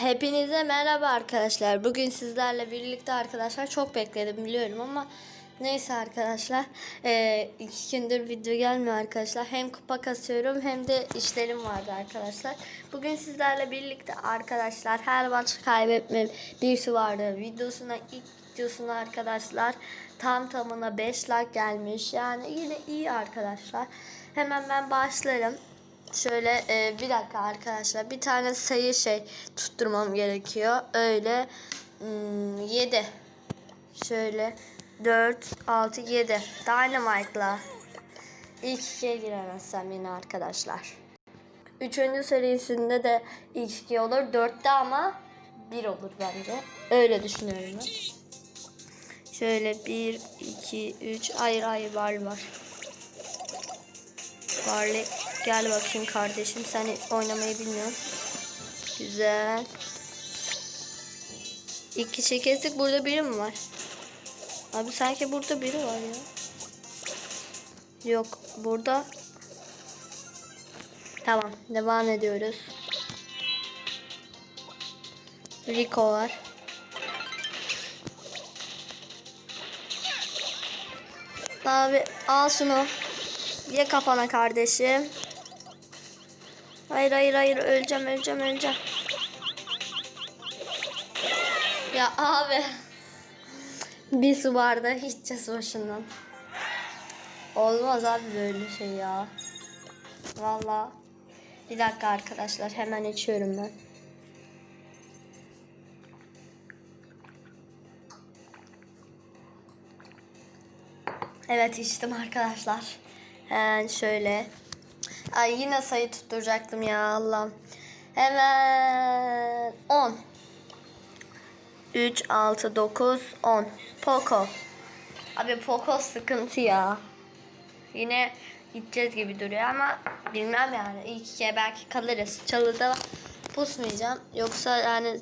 Hepinize merhaba arkadaşlar. Bugün sizlerle birlikte arkadaşlar çok bekledim biliyorum ama neyse arkadaşlar. Ee, iki gündür video gelmiyor arkadaşlar. Hem kupa kasıyorum hem de işlerim vardı arkadaşlar. Bugün sizlerle birlikte arkadaşlar her maç kaybetme birisi vardı. Videosuna ilk videosuna arkadaşlar tam tamına 5 like gelmiş. Yani yine iyi arkadaşlar. Hemen ben başlarım. Şöyle e, bir dakika arkadaşlar. Bir tane sayı şey tutturmam gerekiyor. Öyle 7. Şöyle 4, 6, 7. Dynamite'la. İlk ikiye giremezsem yine arkadaşlar. Üçüncü serisinde de ilk iki olur. Dörtte ama bir olur bence. Öyle düşünüyorum ben. Şöyle 1, 2, 3. Hayır hayır var var. Barley gel bakayım kardeşim. Sen oynamayı bilmiyorsun. Güzel. İki kestik. Burada biri mi var? Abi sanki burada biri var ya. Yok. Burada. Tamam. Devam ediyoruz. Rico var. Abi al şunu. Ye kafana kardeşim. Hayır hayır hayır öleceğim öleceğim öleceğim. Ya abi. Bir su bardağı içeceğiz başından. Olmaz abi böyle şey ya. Valla. Bir dakika arkadaşlar hemen içiyorum ben. Evet içtim arkadaşlar. Hemen şöyle. Ay yine sayı tutturacaktım ya Allah'ım. Hemen 10. 3, 6, 9, 10. Poco. Abi Poco sıkıntı ya. Yine gideceğiz gibi duruyor ama bilmem yani. İlk ikiye belki kalırız. Çalıda pusmayacağım. Yoksa yani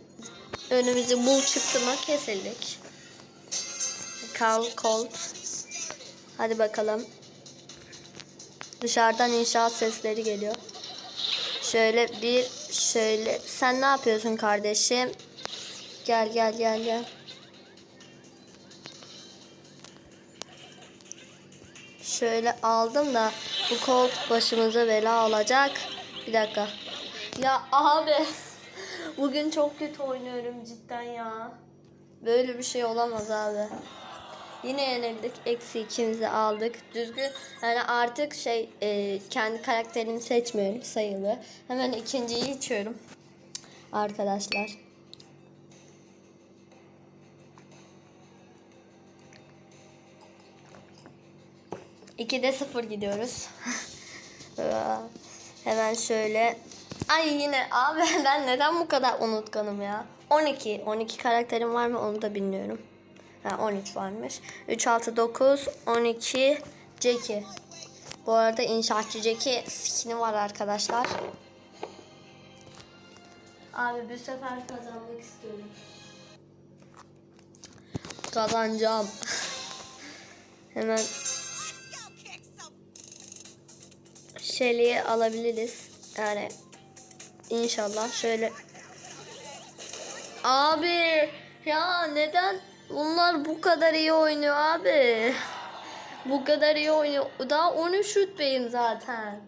önümüzü bul çıktı mı kesildik. Carl Colt. Hadi bakalım. Dışarıdan inşaat sesleri geliyor. Şöyle bir şöyle sen ne yapıyorsun kardeşim? Gel gel gel gel. Şöyle aldım da bu kolt başımıza bela olacak. Bir dakika. Ya abi bugün çok kötü oynuyorum cidden ya. Böyle bir şey olamaz abi. Yine yenildik. Eksi ikimizi aldık. Düzgün. Yani artık şey e, kendi karakterimi seçmiyorum sayılı. Hemen ikinciyi içiyorum. Arkadaşlar. İkide sıfır gidiyoruz. Hemen şöyle. Ay yine abi ben neden bu kadar unutkanım ya? 12. 12 karakterim var mı onu da bilmiyorum. Ha, 13 varmış. 3, 6, 9, 12, Jackie. Bu arada inşaatçı Jackie skin'i var arkadaşlar. Abi bu sefer kazanmak istiyorum. Kazanacağım. Hemen Shelly'i alabiliriz. Yani inşallah şöyle. Abi ya neden bunlar bu kadar iyi oynuyor abi? Bu kadar iyi oynuyor. Daha 13 rütbeyim zaten.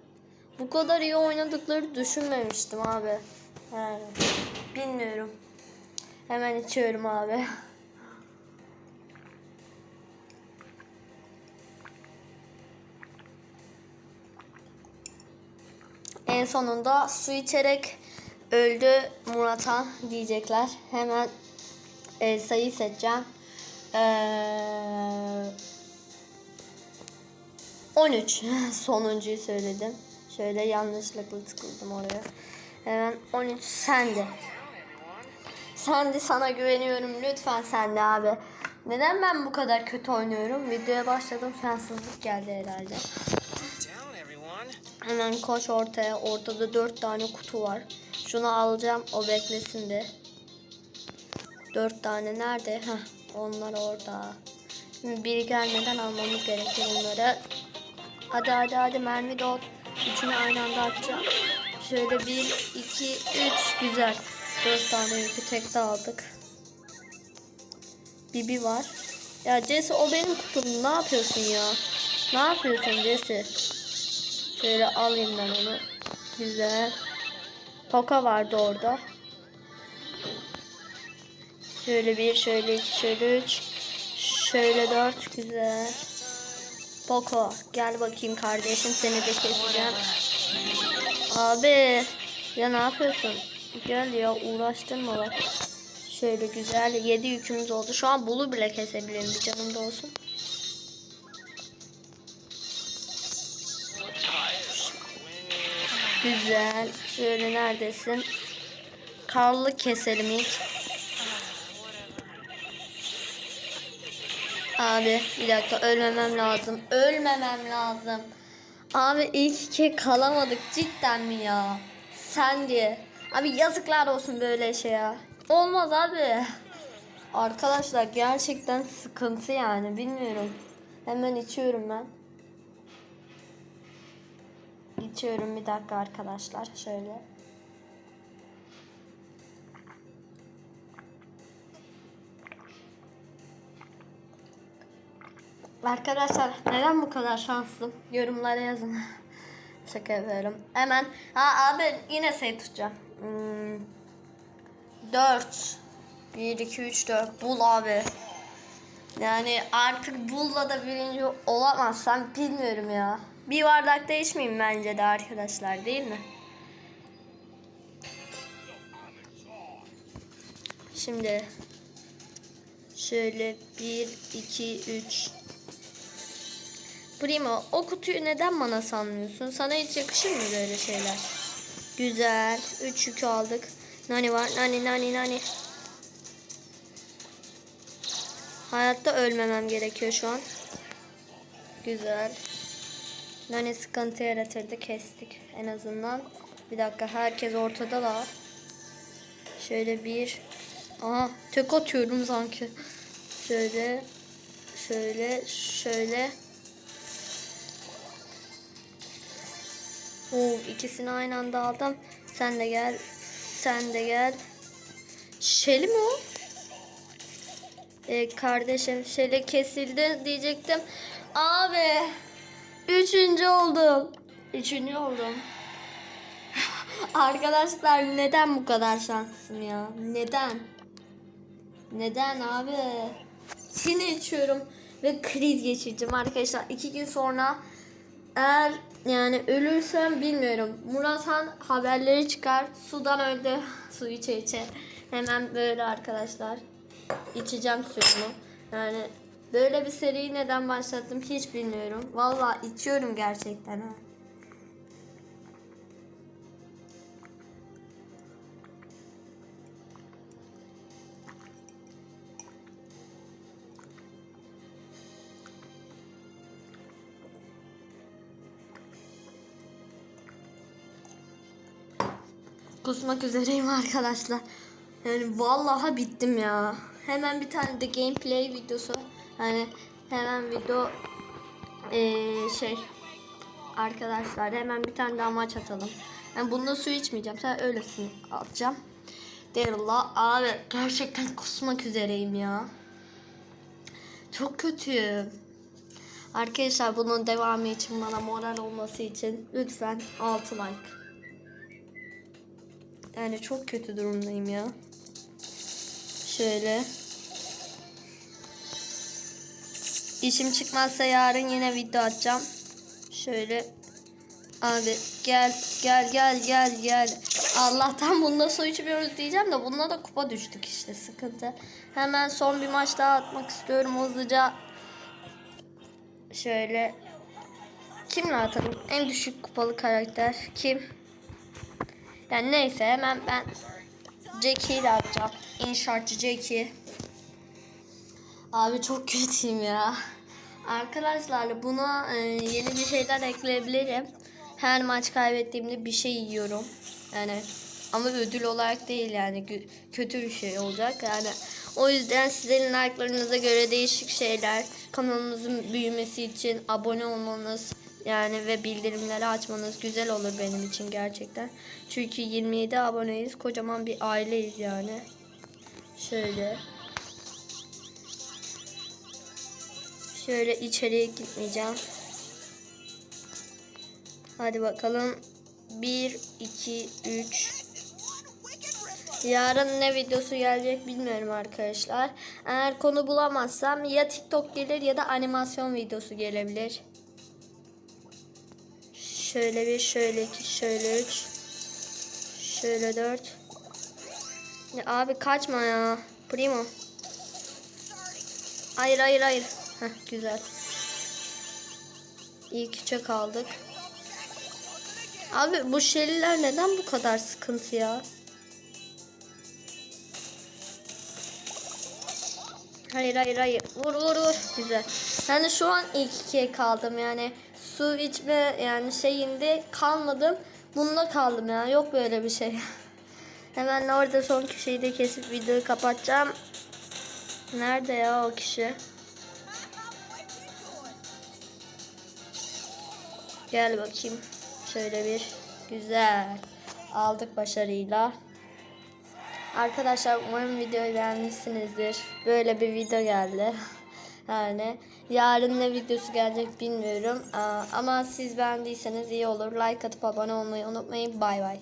Bu kadar iyi oynadıkları düşünmemiştim abi. Yani bilmiyorum. Hemen içiyorum abi. En sonunda su içerek öldü Murat'a diyecekler. Hemen e, sayı seçeceğim. Ee, 13 sonuncuyu söyledim. Şöyle yanlışlıkla tıkladım oraya. Hemen 13 sende. Sandy sana güveniyorum. Lütfen sende abi. Neden ben bu kadar kötü oynuyorum? Videoya başladım. Şanssızlık geldi herhalde. Hemen koş ortaya. Ortada dört tane kutu var. Şunu alacağım. O beklesin de. Dört tane nerede? Heh, onlar orada. Şimdi biri gelmeden almamız gerekiyor bunları. Hadi hadi hadi mermi dol. Üçünü aynı anda atacağım. Şöyle bir, iki, üç. Güzel. Dört tane yükü tekte aldık. Bibi var. Ya Jesse o benim kutum. Ne yapıyorsun ya? Ne yapıyorsun Jesse? Şöyle alayım ben onu. Güzel. Toka vardı orada. Şöyle bir, şöyle iki, şöyle üç. Şöyle dört. Güzel. Poco gel bakayım kardeşim seni de keseceğim. Abi ya ne yapıyorsun? Gel ya uğraştırma bak. Şöyle güzel 7 yükümüz oldu. Şu an bulu bile kesebilirim bir canım da olsun. Güzel. Şöyle neredesin? Karlı keselim ilk. Abi bir dakika ölmemem lazım. Ölmemem lazım. Abi ilk iki kalamadık cidden mi ya? Sen diye. Abi yazıklar olsun böyle şey ya. Olmaz abi. Arkadaşlar gerçekten sıkıntı yani bilmiyorum. Hemen içiyorum ben. İçiyorum bir dakika arkadaşlar şöyle. Arkadaşlar neden bu kadar şanslıyım? Yorumlara yazın. Şaka yapıyorum. Hemen. Ha abi yine sayı tutacağım. Hmm, 4. 1, 2, 3, 4. Bul abi. Yani artık bulla da birinci olamazsam bilmiyorum ya. Bir bardak değişmeyeyim bence de arkadaşlar değil mi? Şimdi şöyle 1, 2, 3, Primo o kutuyu neden bana sanmıyorsun? Sana hiç yakışır mı böyle şeyler? Güzel. 3 yükü aldık. Nani var. Nani nani nani. Hayatta ölmemem gerekiyor şu an. Güzel. Nani sıkıntı yaratırdı. Kestik en azından. Bir dakika herkes ortada da. Şöyle bir. Aha tek atıyorum sanki. Şöyle. Şöyle. Şöyle. Oo, ikisini aynı anda aldım. Sen de gel. Sen de gel. Şeli mi o? Ee, kardeşim Şeli kesildi diyecektim. Abi. Üçüncü oldum. Üçüncü oldum. Arkadaşlar neden bu kadar şanslısın ya? Neden? Neden abi? Yine içiyorum ve kriz geçireceğim arkadaşlar. iki gün sonra eğer yani ölürsem bilmiyorum. Murat Han haberleri çıkar. Sudan öldü. Su içe içe. Hemen böyle arkadaşlar. içeceğim suyumu. Yani böyle bir seriyi neden başlattım hiç bilmiyorum. Vallahi içiyorum gerçekten ha. Kusmak üzereyim arkadaşlar. Yani vallahi bittim ya. Hemen bir tane de gameplay videosu. Hani hemen video eee, şey arkadaşlar hemen bir tane daha maç atalım. Ben bunda su içmeyeceğim. Sen öylesin atacağım. Derla abi gerçekten kusmak üzereyim ya. Çok kötü. Arkadaşlar bunun devamı için bana moral olması için lütfen 6 like. Yani çok kötü durumdayım ya. Şöyle. İşim çıkmazsa yarın yine video atacağım. Şöyle. Abi gel gel gel gel gel. Allah'tan bunda su içmiyoruz diyeceğim de bunda da kupa düştük işte sıkıntı. Hemen son bir maç daha atmak istiyorum hızlıca. Şöyle. Kimle atalım? En düşük kupalı karakter kim? Yani neyse hemen ben Jackie ile atacağım. İnşaatçı Jackie. Abi çok kötüyüm ya. Arkadaşlar buna e, yeni bir şeyler ekleyebilirim. Her maç kaybettiğimde bir şey yiyorum. Yani ama ödül olarak değil yani kötü bir şey olacak. Yani o yüzden sizin like'larınıza göre değişik şeyler kanalımızın büyümesi için abone olmanız Yani ve bildirimleri açmanız güzel olur benim için gerçekten. Çünkü 27 aboneyiz. Kocaman bir aileyiz yani. Şöyle. Şöyle içeriye gitmeyeceğim. Hadi bakalım. 1, 2, 3. Yarın ne videosu gelecek bilmiyorum arkadaşlar. Eğer konu bulamazsam ya TikTok gelir ya da animasyon videosu gelebilir. Şöyle bir, şöyle iki, şöyle üç. Şöyle dört. Ya abi kaçma ya. Primo. Hayır hayır hayır. Heh, güzel. İyi ki çök aldık. Abi bu şeliler neden bu kadar sıkıntı ya? Hayır hayır hayır. Vur vur vur. Güzel. Yani şu an ilk ikiye kaldım yani. Su içme yani şeyinde kalmadım. Bunda kaldım ya. Yok böyle bir şey. Hemen orada son kişiyi de kesip videoyu kapatacağım. Nerede ya o kişi? Gel bakayım. Şöyle bir. Güzel. Aldık başarıyla. Arkadaşlar umarım videoyu beğenmişsinizdir. Böyle bir video geldi. Yani yarın ne videosu gelecek bilmiyorum. Ama siz beğendiyseniz iyi olur. Like atıp abone olmayı unutmayın. Bay bay.